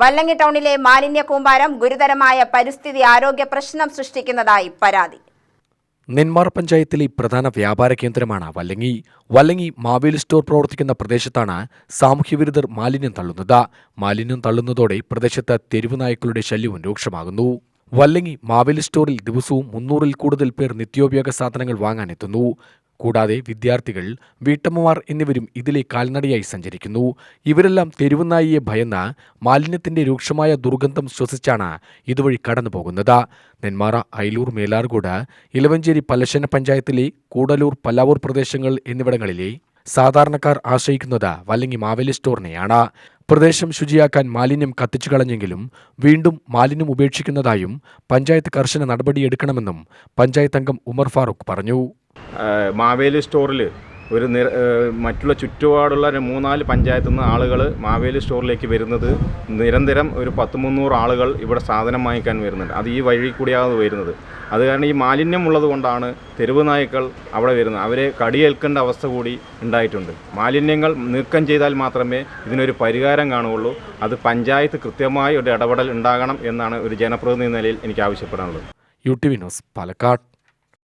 വല്ലങ്ങി ടൗണിലെ മാലിന്യ കൂമ്പാരം ഗുരുതരമായ പരിസ്ഥിതി ആരോഗ്യ പ്രശ്നം സൃഷ്ടിക്കുന്നതായി പരാതി. നെന്മാർ പഞ്ചായത്തിലെ പ്രധാന വ്യാപാര കേന്ദ്രമാണ് വല്ലങ്ങി. വല്ലങ്ങി മാവേലി സ്റ്റോർ പ്രവർത്തിക്കുന്ന പ്രദേശത്താണ് സാമൂഹ്യവിരുദ്ധർ മാലിന്യം തള്ളുന്നത്. മാലിന്യം തള്ളുന്നതോടെ പ്രദേശത്ത് തെരുവുനായ്ക്കളുടെ ശല്യവും രൂക്ഷമാകുന്നു. വല്ലങ്ങി മാവേലി സ്റ്റോറിൽ ദിവസവും മുന്നൂറിൽ കൂടുതൽ പേർ നിത്യോപയോഗ സാധനങ്ങൾ വാങ്ങാനെത്തുന്നു. കൂടാതെ വിദ്യാർത്ഥികൾ വീട്ടമ്മമാർ എന്നിവരും ഇതിലെ കാൽനടയായി സഞ്ചരിക്കുന്നു. ഇവരെല്ലാം തെരുവുനായിയെ ഭയന്ന മാലിന്യത്തിന്റെ രൂക്ഷമായ ദുർഗന്ധം ശ്വസിച്ചാണ് ഇതുവഴി കടന്നുപോകുന്നത്. നെന്മാറ അയലൂർ മേലാർകോട് ഇലവഞ്ചേരി പലശന പഞ്ചായത്തിലെ കൂടലൂർ പല്ലാവൂർ പ്രദേശങ്ങൾ എന്നിവിടങ്ങളിലെ സാധാരണക്കാർ ആശ്രയിക്കുന്നത് വല്ലങ്ങി മാവേലി സ്റ്റോറിനെയാണ്. പ്രദേശം ശുചിയാക്കാൻ മാലിന്യം കത്തിച്ചു കളഞ്ഞെങ്കിലും വീണ്ടും മാലിന്യം ഉപേക്ഷിക്കുന്നതായും പഞ്ചായത്ത് കർശന നടപടിയെടുക്കണമെന്നും പഞ്ചായത്ത് അംഗം ഉമർ ഫാറൂഖ് പറഞ്ഞു. മാവേലി സ്റ്റോറിൽ ഒരു നിര മറ്റുള്ള ചുറ്റുപാടുള്ള മൂന്നാൽ പഞ്ചായത്തു നിന്ന് ആളുകൾ മാവേലി സ്റ്റോറിലേക്ക് വരുന്നത് നിരന്തരം ഒരു പത്ത് മുന്നൂറ് ആളുകൾ ഇവിടെ സാധനം വാങ്ങിക്കാൻ വരുന്നുണ്ട്. അത് ഈ വഴി കൂടിയാണ് വരുന്നത്. അത് കാരണം ഈ മാലിന്യം ഉള്ളത് കൊണ്ടാണ് തെരുവ് നായ്ക്കൾ അവിടെ വരുന്നത്. അവരെ കടിയേൽക്കേണ്ട അവസ്ഥ കൂടി ഉണ്ടായിട്ടുണ്ട്. മാലിന്യങ്ങൾ നീക്കം ചെയ്താൽ മാത്രമേ ഇതിനൊരു പരിഹാരം കാണുകയുള്ളൂ. അത് പഞ്ചായത്ത് കൃത്യമായി ഒരു ഇടപെടൽ ഉണ്ടാകണം എന്നാണ് ഒരു ജനപ്രതിനിധി നിലയിൽ എനിക്ക് ആവശ്യപ്പെടാനുള്ളത്. U T V news Palakkad.